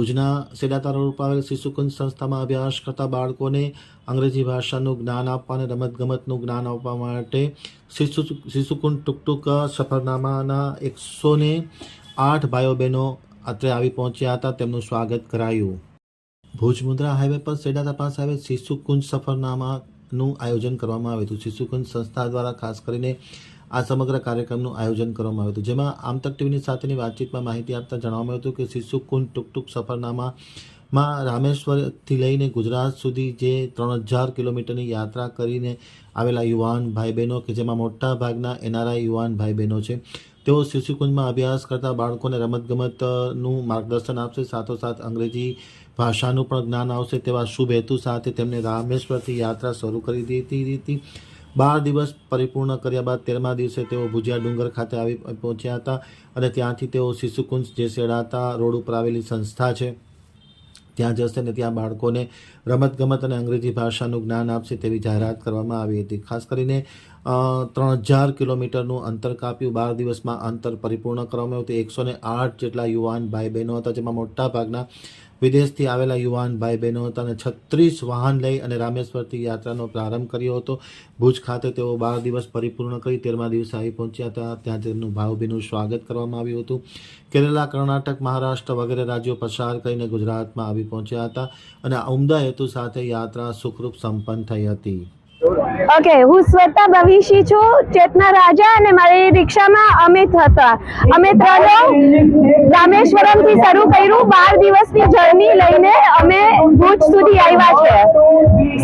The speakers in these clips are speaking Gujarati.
ભુજના સેડાતા રોડ પર આવેલ શિશુકુંજ સંસ્થામાં અભ્યાસ કરતા બાળકોને અંગ્રેજી ભાષાનું જ્ઞાન આપવા અને રમતગમતનું જ્ઞાન આપવા માટે શિશુ શિશુકુંજ ટુકટુક સફરનામાના એકસો ને આઠ ભાઈઓ બહેનો અત્રે આવી પહોંચ્યા હતા. તેમનું સ્વાગત કરાયું. ભુજ મુદ્રા હાઈવે પર સેડાતા પાસે આવેલ શિશુકુંજ સફરનામાનું આયોજન કરવામાં આવ્યું હતું. શિશુકુંજ સંસ્થા દ્વારા ખાસ કરીને આ સમગ્ર કાર્યક્રમનું આયોજન કરવામાં આવ્યું હતું. જેમાં આમતક ટીવીની સાથેની વાતચીતમાં માહિતી આપતા જણાવવામાં હતું કે શિશુકુંજ ટુકટુક સફરનામામાં રામેશ્વરથી લઈને ગુજરાત સુધી જે ત્રણ હજાર કિલોમીટરની યાત્રા કરીને આવેલા યુવાન ભાઈ બહેનો કે જેમાં મોટા ભાગના એનઆરઆઈ યુવાન ભાઈ બહેનો છે, તેઓ શિશુકુંજમાં અભ્યાસ કરતા બાળકોને રમતગમતનું માર્ગદર્શન આપશે. સાથોસાથ અંગ્રેજી ભાષાનું પણ જ્ઞાન આવશે તેવા શુભ હેતુ સાથે તેમને રામેશ્વરથી યાત્રા શરૂ કરી દીધી હતી. બાર દિવસ પરિપૂર્ણ કર્યા બાદ તેરમા દિવસે તેઓ ભુજિયા ડુંગર ખાતે આવી પહોંચ્યા હતા અને ત્યાંથી તેઓ શિશુકુંજ જે સેડાતા રોડ ઉપર આવેલી સંસ્થા છે. ત્યાં જશે ને ત્યાં બાળકોને રમતગમત અને અંગ્રેજી ભાષાનું જ્ઞાન આપશે તેવી જાહેરાત કરવામાં આવી હતી. ખાસ કરીને ત્રણ હજાર કિલોમીટરનું અંતર કાપ્યું. બાર દિવસમાં અંતર પરિપૂર્ણ કરવામાં આવ્યું હતું. એકસો ને આઠ જેટલા યુવાન ભાઈ બહેનો હતા, જેમાં મોટા ભાગના વિદેશથી આવેલા યુવાન ભાઈ બહેનો હતા અને છત્રીસ વાહન લઈ અને રામેશ્વરથી યાત્રાનો પ્રારંભ કર્યો હતો. ભુજ ખાતે તેઓ બાર દિવસ પરિપૂર્ણ કરી તેરમા દિવસે આવી પહોંચ્યા હતા. ત્યાં તેમનું ભાવભીનું સ્વાગત કરવામાં આવ્યું હતું. કેરલા, કર્ણાટક, મહારાષ્ટ્ર વગેરે રાજ્યો પસાર કરીને ગુજરાતમાં આવી પહોંચ્યા હતા અને ઉમદા હેતુ સાથે યાત્રા સુખરૂપ સંપન્ન થઈ હતી. ઓકે હું શ્વેતા ભવિષી છું, ચેતના રાજા અને મારી રિક્ષામાં અમિત હતા. અમે ત્રણો રામેશ્વરમથી શરૂ કર્યું, બાર દિવસની જર્ની લઈને અમે ભુજ સુધી આવ્યા છે.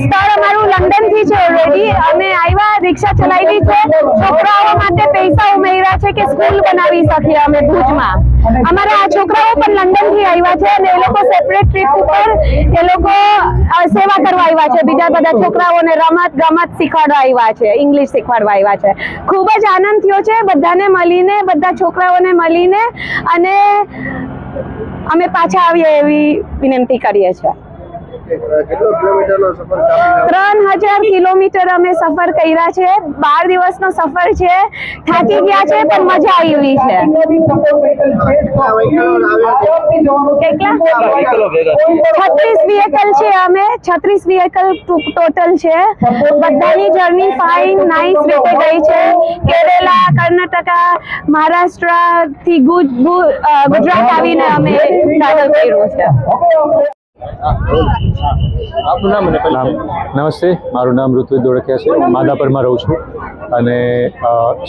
સ્થળ અમારું લંડનથી છે ઓલરેડી અમે આવ્યા, રિક્ષા ચલાવી છે છોકરાઓ માટે પૈસા છે કે સ્કૂલ બનાવી શકીએ અમે ભુજમાં. અમારા આ છોકરાઓ પણ લંડનથી આવ્યા છે અને એ લોકો સેપરેટ ટ્રીપ ઉપર એ લોકો સેવા કરવા આવ્યા છે. બીજા બધા છોકરાઓને રમત ગમત શીખવાડવા આવ્યા છે ઇંગ્લિશ શીખવાડવા આવ્યા છે. ખૂબ જ આનંદ થયો છે બધાને મળીને, બધા છોકરાઓને મળીને અને અમે પાછા આવીએ એવી વિનંતી કરીએ છીએ કેટલો કિલોમીટરનો સફર કાપી ત્રણ હજાર કિલોમીટર અમે સફર કર્યા છે. બાર દિવસનો સફર છે. થાકી ગયા છે પણ મજા આવી છે. છત્રીસ વ્હીકલ છે અમે. છત્રીસ વ્હીકલ ટોટલ છે. બધાની જર્ની ફાઇન નાઇસ રીતે ગઈ છે. કેરેલા કર્ણાટકા મહારાષ્ટ્રથી ગુજરાત આવીને અમે ટ્રાવેલ કર્યું છે. નમસ્તે. મારું નામ ઋત્વિક દોડકિયા છે. હું માધાપરમાં રહું છું અને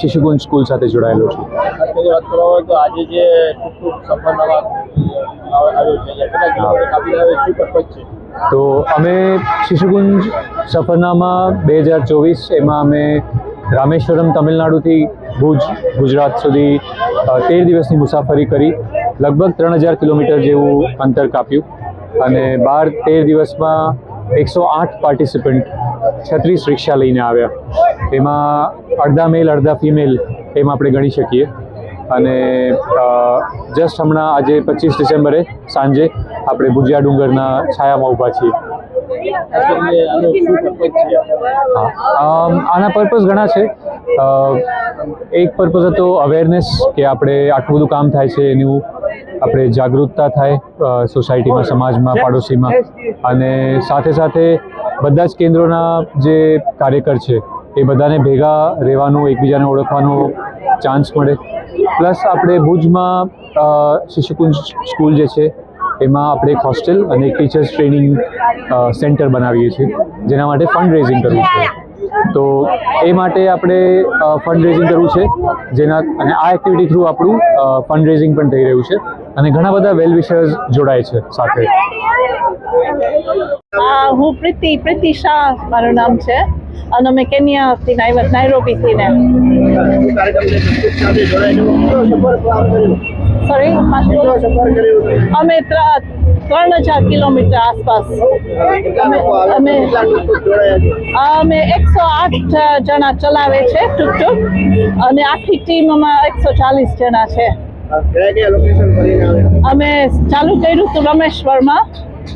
શિશુકુંજ સ્કૂલ સાથે જોડાયેલો છું. વાત કરવા હોય તો આજે જે સફરનામા આવ્યો છે તો અમે શિશુકુંજ સફરનામા બે હજાર ચોવીસ એમાં અમે રામેશ્વરમ તમિલનાડુથી ભુજ ગુજરાત સુધી તેર દિવસની મુસાફરી કરી. લગભગ ત્રણ હજાર કિલોમીટર જેવું અંતર કાપ્યું. અને બાર તેર દિવસમાં એકસો આઠ પાર્ટિસિપન્ટ છત્રીસ રિક્ષા લઈને આવ્યા. એમાં અડધા મેલ અડધા ફિમેલ એમ આપણે ગણી શકીએ. અને જસ્ટ હમણાં આજે પચીસ ડિસેમ્બરે સાંજે આપણે ભુજિયા ડુંગરના છાયામાં ઊભા છીએ. આના પર્પઝ ઘણા છે. એક પર્પઝ હતો અવેરનેસ કે આપણે આટલું બધું કામ થાય છે, એનું આપણે જાગૃતતા થાય સોસાયટીમાં સમાજમાં પાડોશીમાં. અને સાથે સાથે બધા જ કેન્દ્રોના જે કાર્યકર છે એ બધાને ભેગા રહેવાનું એકબીજાને ઓળખવાનો ચાન્સ મળે. પ્લસ આપણે ભુજમાં શિશુકુંજ સ્કૂલ જે છે એમાં આપણે એક હોસ્ટેલ અને એક ટીચર્સ ટ્રેનિંગ સેન્ટર બનાવીએ છીએ જેના માટે ફંડ રેઝિંગ કરવું છે. તો એ માટે આપણે ફંડ રેઝિંગ કરવું છે. જેના, અને આ એક્ટિવિટી થ્રુ આપણું ફંડ રેઝિંગ પણ થઈ રહ્યું છે. અને ઘણા બધા વેલ વિશર્સ જોડાય છે સાથે. હું પ્રીતિ પ્રીતિ શાહ મારું નામ છે. અને અમે કેન્યાથી નાયરોબીથી ને. સોરી અમે ત્રણ હજાર કિલોમીટર આસપાસ. અમે અમે એકસો આઠ જણા ચલાવે છે ટૂક અને આખી ટીમમાં એકસો ચાલીસ જણા છે. અમે ચાલુ કર્યું હતું રમેશ્વરમાં.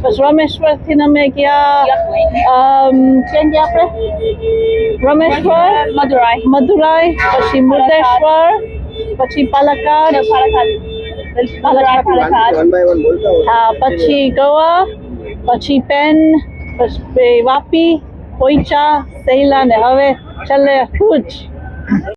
પછી રમેશ્વરથી અમે ગયા ક્યાં ગયા આપણે? રમેશ્વર મધુરાઈ મધુરાઈ પછી મુર્દેશ્વર, પછી પાલક્કાડ હા પછી ગવા પછી પેન વાપી પોઈચા સહેલા ને હવે છેલ્લે ભુજ.